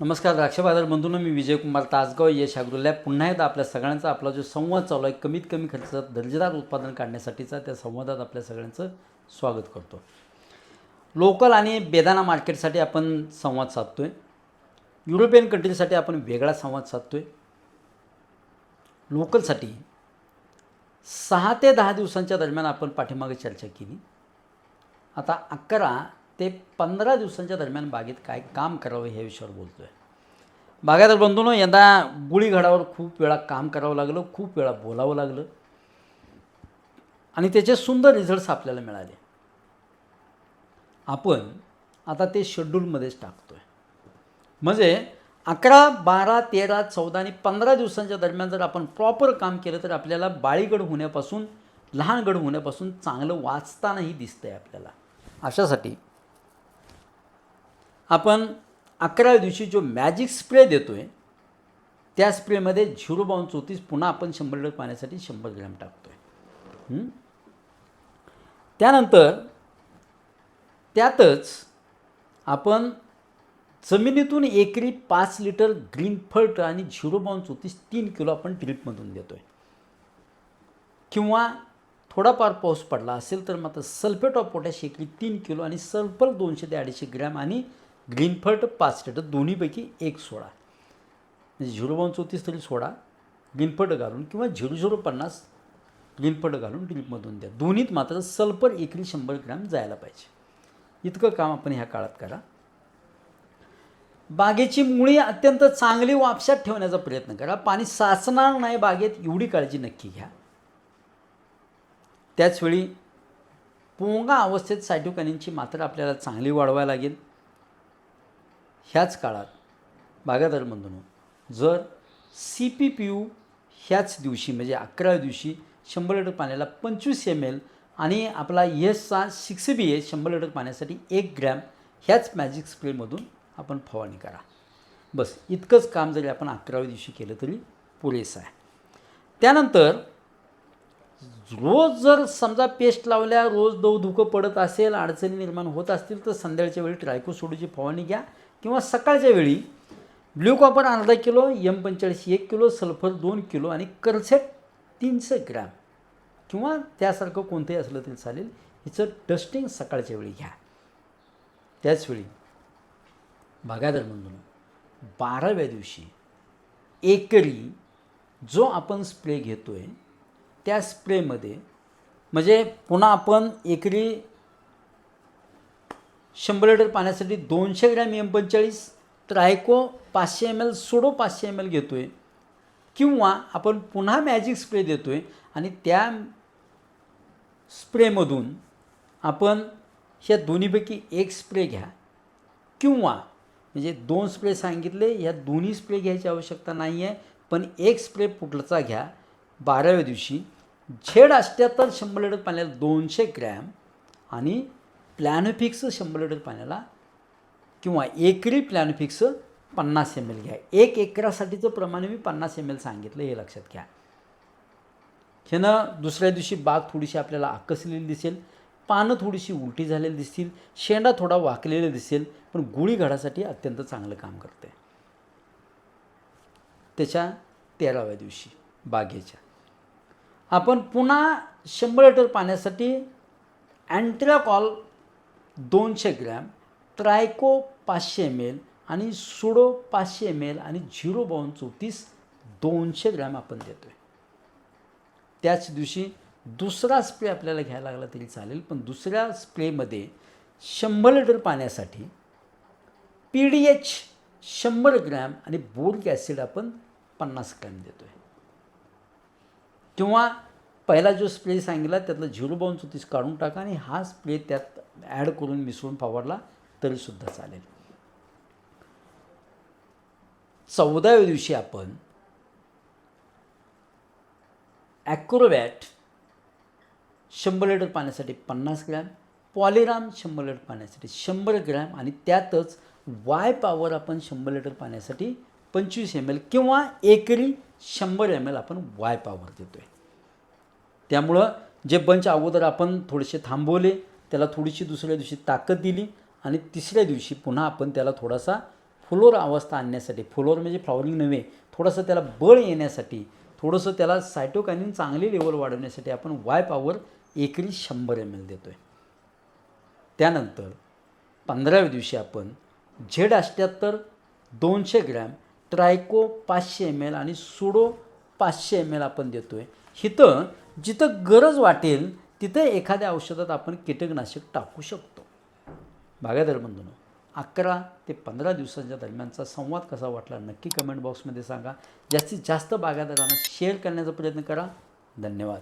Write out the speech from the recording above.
नमस्कार द्राक्ष बाजार बंधूंनो मी विजयकुमार तासगाव यश अग्रोलॅब पुन्हा एकदा आपल्या सगळ्यांचा आपला जो संवाद चालू आहे कमीत कमी खर्चात दर्जेदार उत्पादन काढण्यासाठीचा त्या संवादात आपल्या सगळ्यांचं स्वागत करतो. लोकल आणि बेदाना मार्केटसाठी आपण संवाद साधतो आहे युरोपियन कंट्रीसाठी आपण वेगळा संवाद साधतो आहे लोकलसाठी सहा ते दहा दिवसांच्या दरम्यान आपण पाठीमागे चर्चा केली. आता अकरा ते पंधरा दिवसांच्या दरम्यान बागेत काय काम करावं ह्या विषयावर बोलतो आहे बागायदार बंधून यंदा गुळीगडावर खूप वेळा काम करावं लागलं खूप वेळा बोलावं लागलं. आणि त्याचे सुंदर रिझल्ट्स आपल्याला मिळाले. आपण आता ते शेड्यूलमध्येच टाकतो आहे म्हणजे अकरा बारा तेरा चौदा आणि पंधरा दिवसांच्या दरम्यान जर आपण प्रॉपर काम केलं तर आपल्याला बाळीगड होण्यापासून लहान गड होण्यापासून चांगलं वाचतानाही दिसतं आहे आपल्याला. अशासाठी आपण अकराव्या दिवशी जो मॅजिक स्प्रे देतो आहे त्या स्प्रेमध्ये झिरो बाऊन चौतीस पुन्हा आपण शंभर लिटर पाण्यासाठी शंभर ग्रॅम टाकतो आहे त्यानंतर त्यातच आपण जमिनीतून एकरी पाच लिटर ग्रीन फर्ट आणि झिरो बावन चौतीस तीन किलो आपण ड्रिपमधून देतो आहे किंवा थोडाफार पाऊस पडला असेल तर मात्र सल्फेट ऑफ पोटॅश एकरी तीन किलो आणि सल्फर दोनशे ते अडीचशे ग्रॅम आणि ग्रीनफर्ट पाच लिटर दोन्हीपैकी एक सोडा. म्हणजे झिरो बाऊन चौतीस तरी सोडा ग्रीनफर्ट घालून किंवा झिरो झिरो पन्नास ग्रीनफर्ट घालून ड्रिपमधून द्या. दोन्हीत मात्र सल्फर एकरी शंभर ग्रॅम जायला पाहिजे. इतकं काम आपण ह्या काळात करा. बागेची मुळी अत्यंत चांगली वापशात ठेवण्याचा प्रयत्न करा. पाणी साचणार नाही बागेत एवढी काळजी नक्की घ्या. त्याचवेळी पोंगा अवस्थेत सायटोकॅनिनची मात्रा आपल्याला चांगली वाढवायला लागेल. ह्याच काळात बागायदार बंधूंनो जर सी पी पी यू ह्याच दिवशी म्हणजे अकराव्या दिवशी शंभर लिटर पाण्याला पंचवीस एम एल आणि आपला एसचा सिक्स बी ए शंभर लिटर पाण्यासाठी एक ग्रॅम ह्याच मॅजिक स्प्रेमधून आपण फवारणी करा. बस इतकंच काम जरी आपण अकराव्या दिवशी केलं तरी पुरेसं आहे. त्यानंतर रोज जर समजा पेस्ट लावल्या रोज दवधुकं पडत असेल अडचणी निर्माण होत असतील तर संध्याकाळच्या वेळी ट्रायकोसोडीची फवारणी घ्या. किंवा सकाळच्या वेळी ब्ल्यू कॉपर अर्धा किलो एम पंचेचाळीस एक किलो सल्फर दोन किलो आणि करसेट तीनशे ग्रॅम. किंवा त्यासारखं कोणतंही असलं तरी चालेल. हिचं डस्टिंग सकाळच्या वेळी घ्या. त्याचवेळी बागायदार म्हणून बाराव्या दिवशी एकरी जो आपण स्प्रे घेतो आहे त्या स्प्रेमध्ये म्हणजे पुन्हा आपण एकरी शंभर लिटर पाण्यासाठी दोनशे ग्रॅम एम पंचेचाळीस ट्रायको पाचशे एम एल सोडो पाचशे एम एल घेतो आहे किंवा आपण पुन्हा मॅजिक स्प्रे देतो आहे आणि त्या स्प्रेमधून आपण ह्या दोन्हीपैकी एक स्प्रे घ्या. किंवा म्हणजे दोन स्प्रे सांगितले ह्या दोन्ही स्प्रे घ्यायची आवश्यकता नाही आहे पण एक स्प्रे कुठलाचा घ्या. बाराव्या दिवशी झेड अष्ट्याहत्तर शंभर लिटर पाण्याला दोनशे ग्रॅम आणि प्लॅनोफिक्स शंभर लिटर पाण्याला किंवा एकरी प्लॅनोफिक्स पन्नास एम एल घ्या. एक एकरासाठीचं प्रमाण मी पन्नास एम एल सांगितलं हे लक्षात घ्या. ह्यानं दुसऱ्या दिवशी बाग थोडीशी आपल्याला आकसलेली दिसेल पानं थोडीशी उलटी झालेली दिसतील शेंडा थोडा वाकलेला दिसेल पण गुळी घडासाठी अत्यंत चांगलं काम करते त्याच्या तेराव्या दिवशी बागेच्या. आपण पुन्हा शंभर लिटर पाण्यासाठी अँट्राकॉल दोनशे ग्रॅम ट्रायको पाचशे एम एल आणि सुडो पाचशे एम एल आणि झिरो बावन चौतीस दोनशे ग्रॅम आपण देतो आहे त्याच दिवशी दुसरा स्प्रे आपल्याला घ्यायला लागला तरी चालेल पण दुसऱ्या स्प्रेमध्ये शंभर लिटर पाण्यासाठी पी डी एच शंभर ग्रॅम आणि बोरिक ॲसिड आपण पन्नास ग्रॅम देतो आहे किंवा पहिला जो स्प्रे सांगितला त्यातलं झिरो बाऊन चौतीस काढून टाका आणि हा स्प्रे त्यात ॲड करून मिसळून फवारला तरीसुद्धा चालेल. चौदाव्या दिवशी आपण ॲक्रोवॅट शंभर लिटर पाण्यासाठी पन्नास ग्रॅम पॉलिराम शंभर लिटर पाण्यासाठी शंभर ग्रॅम आणि त्यातच वाय पॉवर आपण शंभर लिटर पाण्यासाठी पंचवीस एम एल किंवा एकरी शंभर एम एल आपण वाय पॉवर देतो आहे त्यामुळं जे बंच अगोदर आपण थोडेसे थांबवले त्याला थोडीशी दुसऱ्या दिवशी ताकद दिली आणि तिसऱ्या दिवशी पुन्हा आपण त्याला थोडासा फुलोर अवस्था आणण्यासाठी फुलोर म्हणजे फ्लॉवरिंग नव्हे थोडंसं त्याला बळ येण्यासाठी थोडंसं त्याला सायटोकॅनिन चांगली लेवल वाढवण्यासाठी आपण वाय पॉवर एकरी शंभर एम एल देतो आहे त्यानंतर पंधराव्या दिवशी आपण झेड अष्ट्याहत्तर दोनशे ग्रॅम ट्रायको पाचशे एम एल आणि सुडो पाचशे एम एल आपण देतो आहे इथं जिथं गरज वाटेल तिथं एखाद्या औषधात आपण कीटकनाशक टाकू शकतो. बागायदार बंधून अकरा ते पंधरा दिवसांच्या दरम्यानचा संवाद कसा वाटला नक्की कमेंट बॉक्समध्ये सांगा. जास्तीत जास्त बागायदारांना शेअर करण्याचा प्रयत्न करा. धन्यवाद.